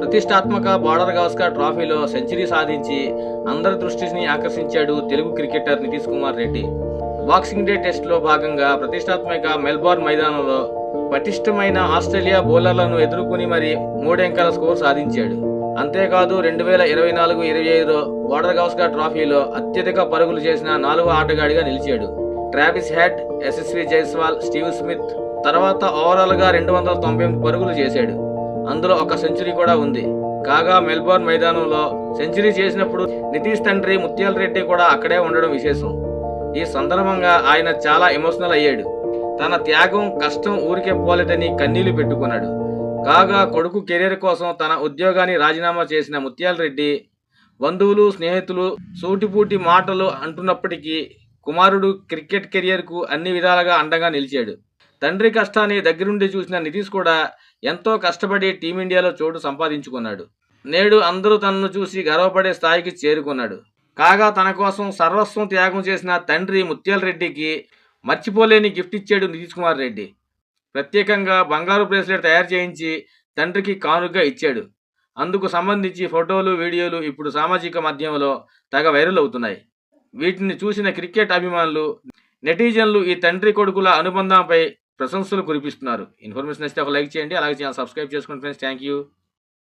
ప్రతిష్టాత్మక బార్డర్ గవస్కర్ ట్రోఫీలో సెంచరీ సాధించి అందరి దృష్టిని ఆకర్షించాడు Telugu cricketer Nitish Kumar Reddy. Boxing day టెస్ట్లో భాగంగా ప్రతిష్టాత్మక మెల్బోర్న్ మైదానంలో పటిష్టమైన ఆస్ట్రేలియా బౌలర్లను ఎదుర్కొని మరి మూడెంకల స్కోర్ సాధించాడు. అంతేకాదు రెండు వేల ఇరవై నాలుగు ఇరవై ఐదులో బార్డర్ గవస్కర్ ట్రోఫీలో అత్యధిక పరుగులు చేసిన నాలుగో ఆటగాడిగా నిలిచాడు. Travis Head Yashasvi Jaiswal Steve Smith తర్వాత ఓవరాల్గా రెండు వందల తొంభై పరుగులు చేశాడు. అందులో ఒక సెంచరీ కూడా ఉంది. కాగా మెల్బోర్న్ మైదానంలో సెంచరీ చేసినప్పుడు నితీష్ తండ్రి ముత్యాల రెడ్డి కూడా అక్కడే ఉండడం విశేషం. ఈ సందర్భంగా ఆయన చాలా ఎమోషనల్ అయ్యాడు. తన త్యాగం కష్టం ఊరికే పోలేదని కన్నీళ్ళు పెట్టుకున్నాడు. కాగా కొడుకు కెరీర్ కోసం తన ఉద్యోగాన్ని రాజీనామా చేసిన ముత్యాల రెడ్డి బంధువులు స్నేహితులు సూటిపూటి మాటలు అంటున్నప్పటికీ కుమారుడు క్రికెట్ కెరియర్కు అన్ని విధాలుగా అండగా నిలిచాడు. తండ్రి కష్టాన్ని దగ్గరుండి చూసిన నితీష్ కూడా ఎంతో కష్టపడి టీమిండియాలో చోటు సంపాదించుకున్నాడు. నేడు అందరూ తనను చూసి గర్వపడే స్థాయికి చేరుకున్నాడు. కాగా తన కోసం సర్వస్వం త్యాగం చేసిన తండ్రి ముత్యాల రెడ్డికి మర్చిపోలేని గిఫ్ట్ ఇచ్చాడు నితీష్ కుమార్ రెడ్డి. ప్రత్యేకంగా బంగారు బ్రేస్లెట్ తయారు చేయించి తండ్రికి కానుగా ఇచ్చాడు. అందుకు సంబంధించి ఫోటోలు వీడియోలు ఇప్పుడు సామాజిక మాధ్యమంలో తెగ వైరల్ అవుతున్నాయి. వీటిని చూసిన క్రికెట్ అభిమానులు నెటిజన్లు ఈ తండ్రి కొడుకుల అనుబంధంపై ప్రశంసలు కురిపిస్తున్నారు. ఇన్ఫర్మేషన్ ఇస్తే ఒక లైక్ చేయండి. అలాగే సబ్స్క్రైబ్ చేసుకోండి ఫ్రెండ్స్ థ్యాంక్ యూ